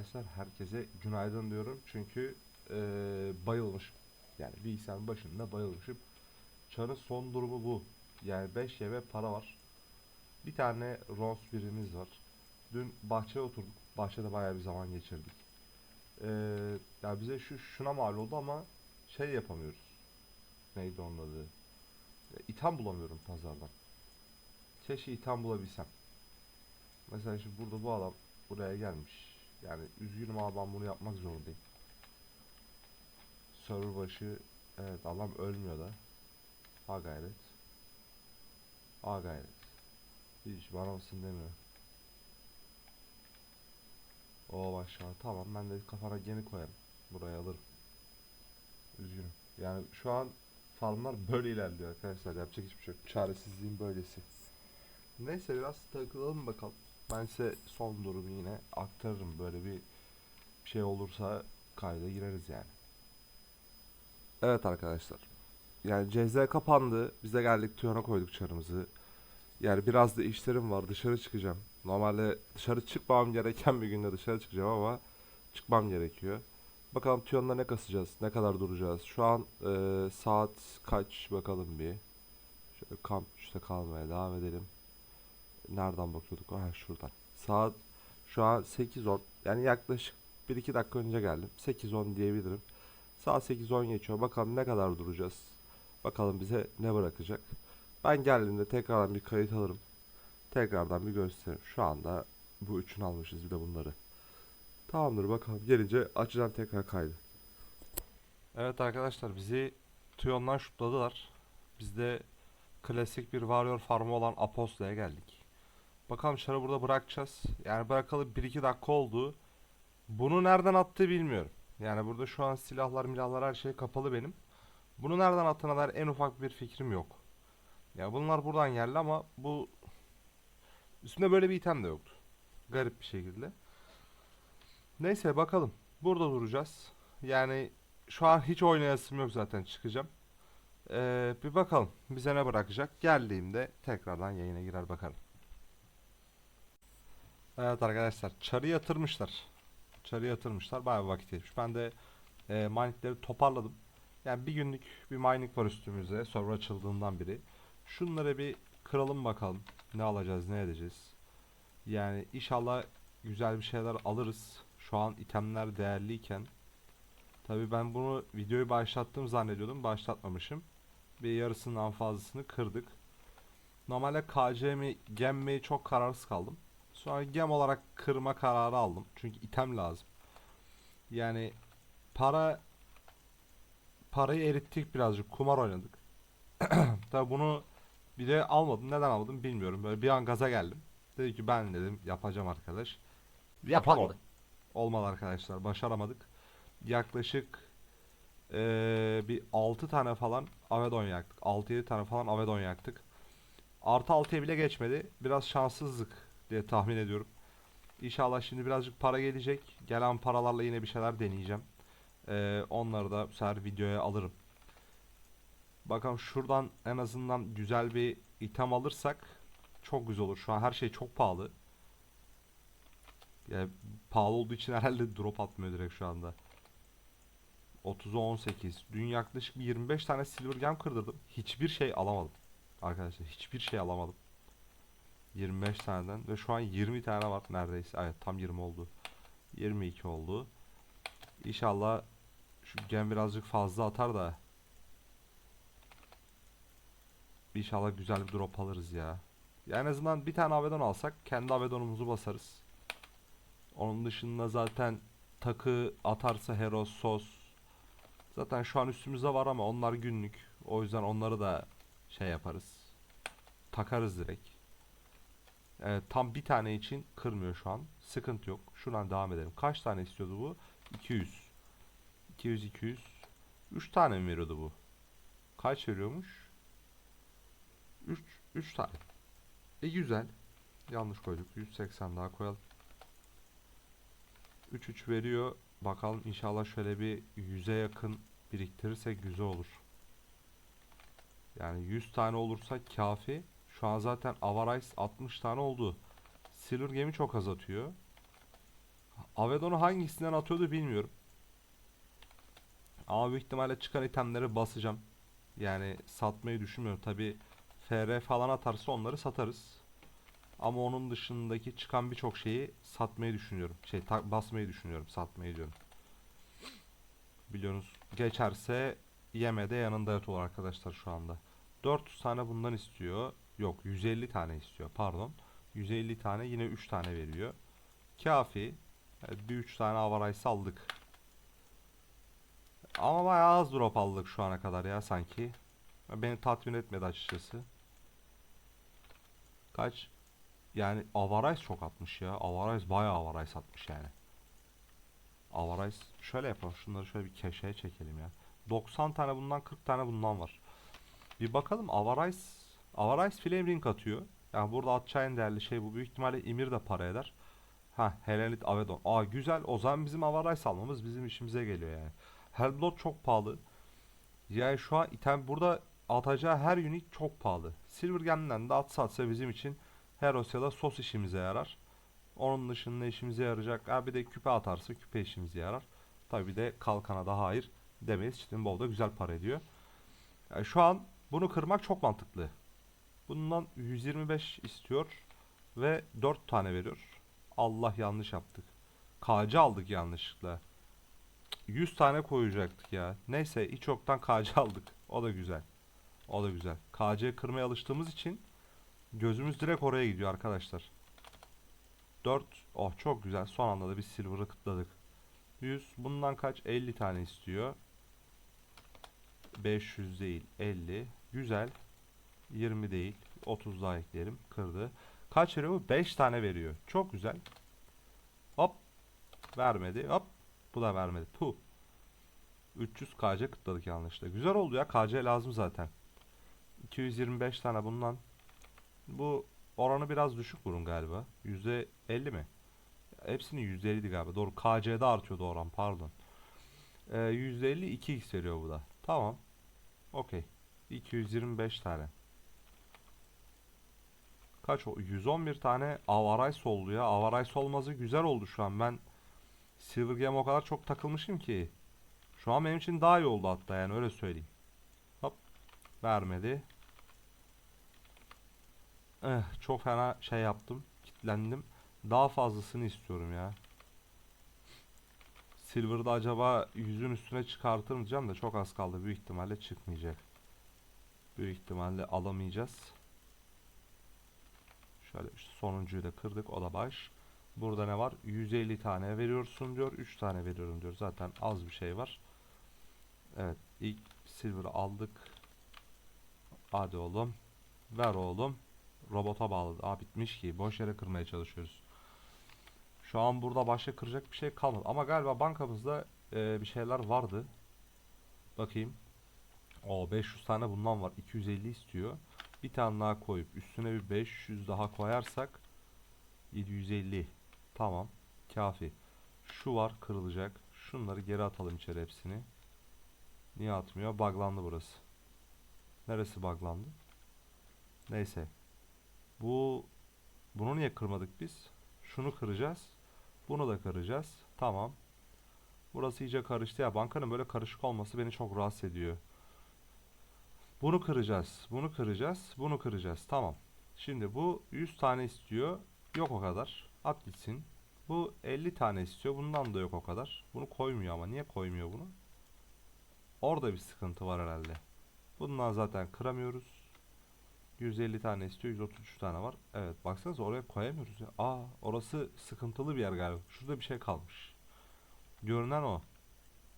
arkadaşlar herkese günaydın diyorum çünkü eee bayılmışım. Yani bilgisayarın başında bayılmışım. Çarın son durumu bu. Yani 5 YB para var. Bir tane Rons birimiz var. Dün bahçeye oturduk. Bahçede bayağı bir zaman geçirdik. Eee ya bize şu şuna mal oldu ama şey yapamıyoruz. Neydi onun adı? E, İtham bulamıyorum pazardan. Keşke itham bulabilsem. Mesela şimdi burada bu adam buraya gelmiş. Yani üzgünüm ama ben bunu yapmak zorundayım. Server başı evet adam ölmüyor da. Ha gayret. Ha gayret. Hiç bana mısın demiyor. O maşallah tamam ben de kafana gemi koyarım. Buraya alırım. Üzgünüm. Yani şu an farmlar böyle ilerliyor arkadaşlar. Yapacak hiçbir şey yok. Çaresizliğin böylesi. Neyse biraz takılalım bakalım. Ben size son durumu yine aktarırım. Böyle bir şey olursa kayda gireriz yani. Evet arkadaşlar. Yani CZ kapandı. Biz de geldik Tuyon'a koyduk çarımızı. Yani biraz da işlerim var. Dışarı çıkacağım. Normalde dışarı çıkmam gereken bir günde dışarı çıkacağım ama çıkmam gerekiyor. Bakalım Tuyon'da ne kasacağız? Ne kadar duracağız? Şu an e, saat kaç bakalım bir. Şöyle kamp 3'te kalmaya devam edelim. Nereden bakıyorduk? Ha şuradan. Saat şu an 8.10. Yani yaklaşık 1-2 dakika önce geldim. 8.10 diyebilirim. Saat 8.10 geçiyor. Bakalım ne kadar duracağız. Bakalım bize ne bırakacak. Ben geldiğimde tekrardan bir kayıt alırım. Tekrardan bir gösteririm. Şu anda bu üçünü almışız bir de bunları. Tamamdır bakalım. Gelince açacağım tekrar kaydı. Evet arkadaşlar bizi Tuyon'dan şutladılar. Biz de klasik bir Warrior farmı olan Apostle'ye geldik. Bakalım çarı burada bırakacağız. Yani bırakalı 1-2 dakika oldu. Bunu nereden attı bilmiyorum. Yani burada şu an silahlar milahlar her şey kapalı benim. Bunu nereden attığına dair en ufak bir fikrim yok. Ya bunlar buradan geldi ama bu üstünde böyle bir item de yoktu. Garip bir şekilde. Neyse bakalım. Burada duracağız. Yani şu an hiç oynayasım yok zaten çıkacağım. Ee, bir bakalım bize ne bırakacak. Geldiğimde tekrardan yayına girer bakarım. Evet arkadaşlar çarı yatırmışlar. Çarı yatırmışlar. Bayağı vakit geçmiş. Ben de e, miningleri toparladım. Yani bir günlük bir mining var üstümüzde. Server açıldığından beri. Şunları bir kıralım bakalım. Ne alacağız ne edeceğiz. Yani inşallah güzel bir şeyler alırız. Şu an itemler değerliyken. Tabi ben bunu videoyu başlattım zannediyordum. Başlatmamışım. Bir yarısından fazlasını kırdık. Normalde KC mi çok kararsız kaldım. Sonra gem olarak kırma kararı aldım. Çünkü item lazım. Yani para parayı erittik birazcık. Kumar oynadık. Tabi bunu bir de almadım. Neden almadım bilmiyorum. Böyle bir an gaza geldim. Dedi ki ben dedim yapacağım arkadaş. Yapamadı. Olmadı arkadaşlar. Başaramadık. Yaklaşık eee, bir 6 tane falan Avedon yaktık. 6-7 tane falan Avedon yaktık. Artı 6'ya bile geçmedi. Biraz şanssızlık diye tahmin ediyorum. İnşallah şimdi birazcık para gelecek. Gelen paralarla yine bir şeyler deneyeceğim. Eee, onları da bu sefer videoya alırım. Bakalım şuradan en azından güzel bir item alırsak çok güzel olur. Şu an her şey çok pahalı. Yani pahalı olduğu için herhalde drop atmıyor direkt şu anda. 30'a 18. Dün yaklaşık bir 25 tane silver gem kırdırdım. Hiçbir şey alamadım. Arkadaşlar hiçbir şey alamadım. 25 taneden ve şu an 20 tane var neredeyse. Evet tam 20 oldu. 22 oldu. İnşallah şu gem birazcık fazla atar da İnşallah güzel bir drop alırız ya. Ya en azından bir tane Avedon alsak kendi Avedon'umuzu basarız. Onun dışında zaten takı atarsa Hero, Sos. Zaten şu an üstümüzde var ama onlar günlük. O yüzden onları da şey yaparız. Takarız direkt. Evet, tam bir tane için kırmıyor şu an. Sıkıntı yok. Şuradan devam edelim. Kaç tane istiyordu bu? 200. 200 200. 3 tane mi veriyordu bu? Kaç veriyormuş? 3 3 tane. E güzel. Yanlış koyduk. 180 daha koyalım. 3 3 veriyor. Bakalım inşallah şöyle bir 100'e yakın biriktirirsek güzel olur. Yani 100 tane olursa kafi. Şu an zaten Avarice 60 tane oldu. Silver Gemi çok az atıyor. Avedon'u hangisinden atıyordu bilmiyorum. Ama büyük ihtimalle çıkan itemleri basacağım. Yani satmayı düşünmüyorum. Tabi FR falan atarsa onları satarız. Ama onun dışındaki çıkan birçok şeyi satmayı düşünüyorum. Şey basmayı düşünüyorum. Satmayı diyorum. Biliyorsunuz geçerse yeme de yanında yat olur arkadaşlar şu anda. 400 tane bundan istiyor. Yok 150 tane istiyor pardon. 150 tane yine 3 tane veriyor. Kafi. Evet, bir 3 tane avaraysı aldık. Ama bayağı az drop aldık şu ana kadar ya sanki. Beni tatmin etmedi açıkçası. Kaç? Yani Avarice çok atmış ya. Avarice bayağı Avarice atmış yani. Avarice şöyle yapalım. Şunları şöyle bir keşeye çekelim ya. 90 tane bundan 40 tane bundan var. Bir bakalım Avarice Avarice Flame Ring atıyor. Yani burada atacağı en değerli şey bu. Büyük ihtimalle Ymir de para eder. Ha Helenit Avedon. Aa güzel. O zaman bizim Avarice almamız bizim işimize geliyor yani. Hellblood çok pahalı. Yani şu an item burada atacağı her unique çok pahalı. Silver Gem'den de atsa atsa bizim için Heros ya da sos işimize yarar. Onun dışında işimize yarayacak. Ha bir de küpe atarsa küpe işimize yarar. Tabi de kalkana da hayır demeyiz. Çitin bol da güzel para ediyor. Yani şu an bunu kırmak çok mantıklı. Bundan 125 istiyor ve 4 tane veriyor. Allah yanlış yaptık. KC aldık yanlışlıkla. 100 tane koyacaktık ya. Neyse hiç yoktan KC aldık. O da güzel. O da güzel. KC kırmaya alıştığımız için gözümüz direkt oraya gidiyor arkadaşlar. 4. Oh çok güzel. Son anda da bir silver'ı kıtladık. 100. Bundan kaç? 50 tane istiyor. 500 değil. 50. Güzel. 20 değil. 30 daha ekleyelim. Kırdı. Kaç veriyor bu? 5 tane veriyor. Çok güzel. Hop. Vermedi. Hop. Bu da vermedi. Puh. 300 KC kıtladık yanlışlıkla. Güzel oldu ya. KC lazım zaten. 225 tane bundan. Bu oranı biraz düşük bunun galiba. %50 mi? Hepsinin %50'di galiba. Doğru. KC'de artıyordu oran. Pardon. Ee, %50 2x veriyor bu da. Tamam. Okey. 225 tane. Kaç o? 111 tane Avarice oldu ya. Avarice olması güzel oldu şu an. Ben Silver Game o kadar çok takılmışım ki. Şu an benim için daha iyi oldu hatta yani öyle söyleyeyim. Hop. Vermedi. Eh, çok fena şey yaptım. Kitlendim. Daha fazlasını istiyorum ya. Silver'da acaba yüzün üstüne çıkartır mı diyeceğim de çok az kaldı. Büyük ihtimalle çıkmayacak. Büyük ihtimalle alamayacağız. Şöyle işte sonuncuyu da kırdık. O da baş. Burada ne var? 150 tane veriyorsun diyor. 3 tane veriyorum diyor. Zaten az bir şey var. Evet. ilk silver'ı aldık. Hadi oğlum. Ver oğlum. Robota bağladı. Aa bitmiş ki. Boş yere kırmaya çalışıyoruz. Şu an burada başka kıracak bir şey kalmadı. Ama galiba bankamızda e, bir şeyler vardı. Bakayım. O 500 tane bundan var. 250 istiyor. Bir tane daha koyup üstüne bir 500 daha koyarsak 750. Tamam. Kafi. Şu var kırılacak. Şunları geri atalım içeri hepsini. Niye atmıyor? Buglandı burası. Neresi buglandı? Neyse. Bu bunu niye kırmadık biz? Şunu kıracağız. Bunu da kıracağız. Tamam. Burası iyice karıştı ya. Bankanın böyle karışık olması beni çok rahatsız ediyor. Bunu kıracağız. Bunu kıracağız. Bunu kıracağız. Tamam. Şimdi bu 100 tane istiyor. Yok o kadar. At gitsin. Bu 50 tane istiyor. Bundan da yok o kadar. Bunu koymuyor ama. Niye koymuyor bunu? Orada bir sıkıntı var herhalde. Bundan zaten kıramıyoruz. 150 tane istiyor. 133 tane var. Evet baksanıza oraya koyamıyoruz ya. Aa orası sıkıntılı bir yer galiba. Şurada bir şey kalmış. Görünen o.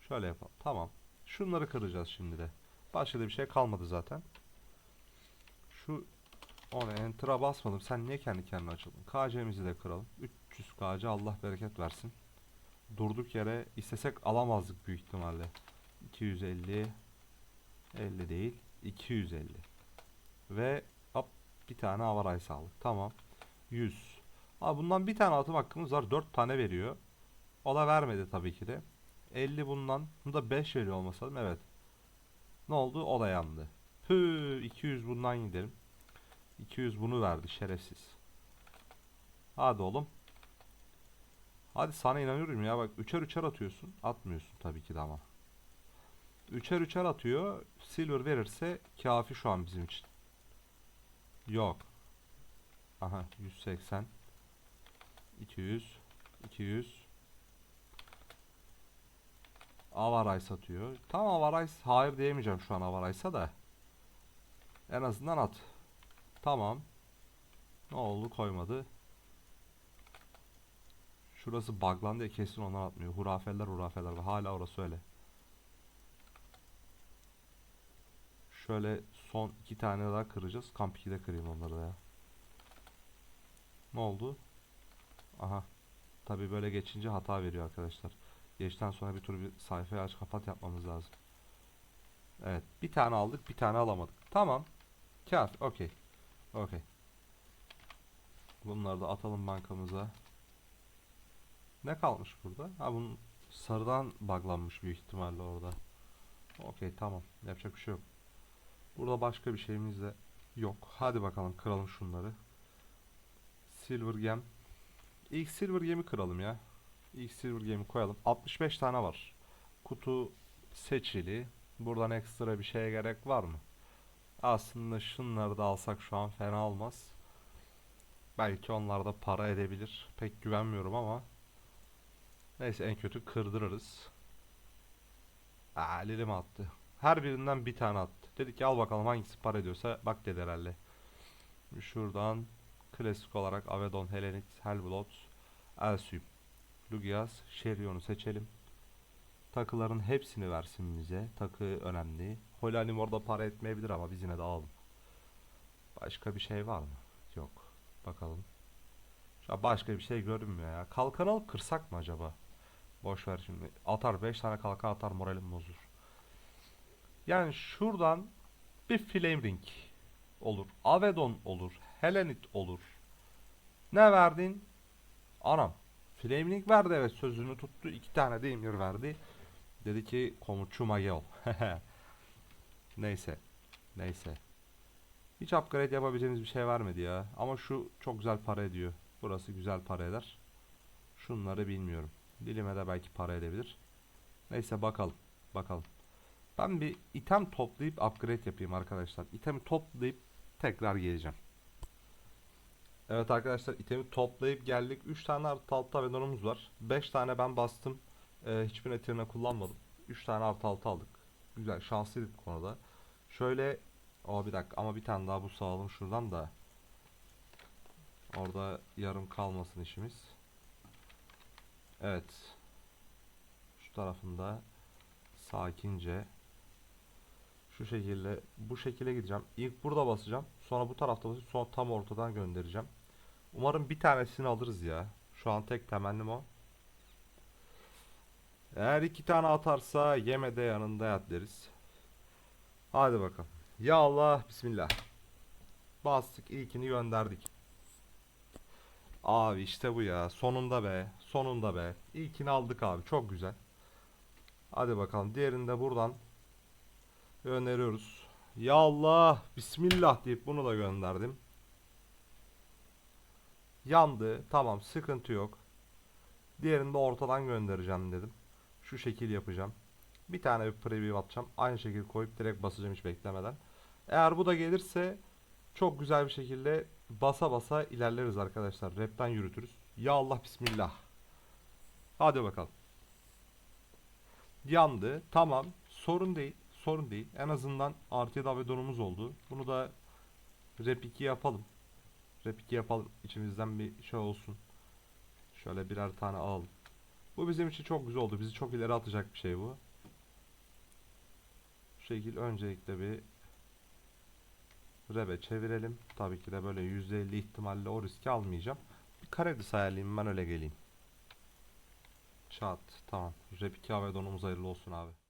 Şöyle yapalım. Tamam. Şunları kıracağız şimdi de. Başka da bir şey kalmadı zaten. Şu ona enter'a basmadım. Sen niye kendi kendine açıldın? KC'mizi de kıralım. 300 KC Allah bereket versin. Durduk yere istesek alamazdık büyük ihtimalle. 250 50 değil. 250. Ve hop bir tane avaray sağlık. Tamam. 100. Abi bundan bir tane atım hakkımız var. 4 tane veriyor. O da vermedi tabii ki de. 50 bundan. Bunda 5 veriyor olması lazım. Evet. Ne oldu? O da yandı. Pü 200 bundan gidelim. 200 bunu verdi şerefsiz. Hadi oğlum. Hadi sana inanıyorum ya bak üçer üçer atıyorsun. Atmıyorsun tabii ki de ama. Üçer üçer atıyor. Silver verirse kafi şu an bizim için. Yok. Aha 180 200 200 Avaray satıyor. Tam Avaray hayır diyemeyeceğim şu an Avaray'sa da. En azından at. Tamam. Ne oldu koymadı. Şurası buglandı diye kesin ondan atmıyor. Hurafeler hurafeler ve hala orası öyle. Şöyle son iki tane daha kıracağız. Kamp 2'de kırayım onları da ya. Ne oldu? Aha. Tabi böyle geçince hata veriyor arkadaşlar. Geçten sonra bir tur bir sayfayı aç kapat yapmamız lazım. Evet. Bir tane aldık bir tane alamadık. Tamam. Kafi. Okey. Okey. Bunları da atalım bankamıza. Ne kalmış burada? Ha bunun sarıdan buglanmış büyük ihtimalle orada. Okey tamam. Yapacak bir şey yok. Burada başka bir şeyimiz de yok. Hadi bakalım kıralım şunları. Silver gem. İlk silver gemi kıralım ya. İlk silver gemi koyalım. 65 tane var. Kutu seçili. Buradan ekstra bir şeye gerek var mı? Aslında şunları da alsak şu an fena olmaz. Belki onlar da para edebilir. Pek güvenmiyorum ama. Neyse en kötü kırdırırız. Aa Lili attı? Her birinden bir tane attı. Dedik ki al bakalım hangisi para ediyorsa bak dedi herhalde. Şuradan klasik olarak Avedon, Hellenix, Hellblood, Elsup, Lugias, Sherion'u seçelim. Takıların hepsini versin bize. Takı önemli. Holanim orada para etmeyebilir ama biz yine de alalım. Başka bir şey var mı? Yok. Bakalım. Şu başka bir şey görünmüyor ya. Kalkan alıp kırsak mı acaba? Boş ver şimdi. Atar 5 tane kalkan atar moralim bozulur. Yani şuradan bir flame ring olur. Avedon olur. Helenit olur. Ne verdin? Anam. Flame ring verdi evet sözünü tuttu. iki tane de emir verdi. Dedi ki komutçuma gel. Neyse. Neyse. Hiç upgrade yapabileceğimiz bir şey vermedi ya. Ama şu çok güzel para ediyor. Burası güzel para eder. Şunları bilmiyorum. Dilime de belki para edebilir. Neyse bakalım. Bakalım. Ben bir item toplayıp upgrade yapayım arkadaşlar. İtemi toplayıp tekrar geleceğim. Evet arkadaşlar itemi toplayıp geldik. 3 tane artı altı avedonumuz var. 5 tane ben bastım. Ee, hiçbir etirine kullanmadım. 3 tane artı altı aldık. Güzel şanslıydık bu konuda. Şöyle o bir dakika ama bir tane daha bu sağalım şuradan da. Orada yarım kalmasın işimiz. Evet. Şu tarafında sakince şu şekilde bu şekilde gideceğim. İlk burada basacağım. Sonra bu tarafta basıp sonra tam ortadan göndereceğim. Umarım bir tanesini alırız ya. Şu an tek temennim o. Eğer iki tane atarsa yeme de yanında yat deriz. Hadi bakalım. Ya Allah bismillah. Bastık ilkini gönderdik. Abi işte bu ya. Sonunda be. Sonunda be. İlkini aldık abi. Çok güzel. Hadi bakalım. Diğerini de buradan gönderiyoruz. Ya Allah. Bismillah deyip bunu da gönderdim. Yandı. Tamam. Sıkıntı yok. Diğerini de ortadan göndereceğim dedim. Şu şekil yapacağım. Bir tane bir preview atacağım. Aynı şekilde koyup direkt basacağım hiç beklemeden. Eğer bu da gelirse çok güzel bir şekilde basa basa ilerleriz arkadaşlar. Rap'ten yürütürüz. Ya Allah bismillah. Hadi bakalım. Yandı. Tamam. Sorun değil. Sorun değil. En azından artıya davedonumuz oldu. Bunu da rap 2 yapalım. Rap 2 yapalım. İçimizden bir şey olsun. Şöyle birer tane alalım. Bu bizim için çok güzel oldu. Bizi çok ileri atacak bir şey bu. Şu şekil öncelikle bir Rebe çevirelim. Tabii ki de böyle %50 ihtimalle o riski almayacağım. Bir karedis ayarlayayım ben öyle geleyim. Çat. Tamam. Rep 2 ve donumuz hayırlı olsun abi.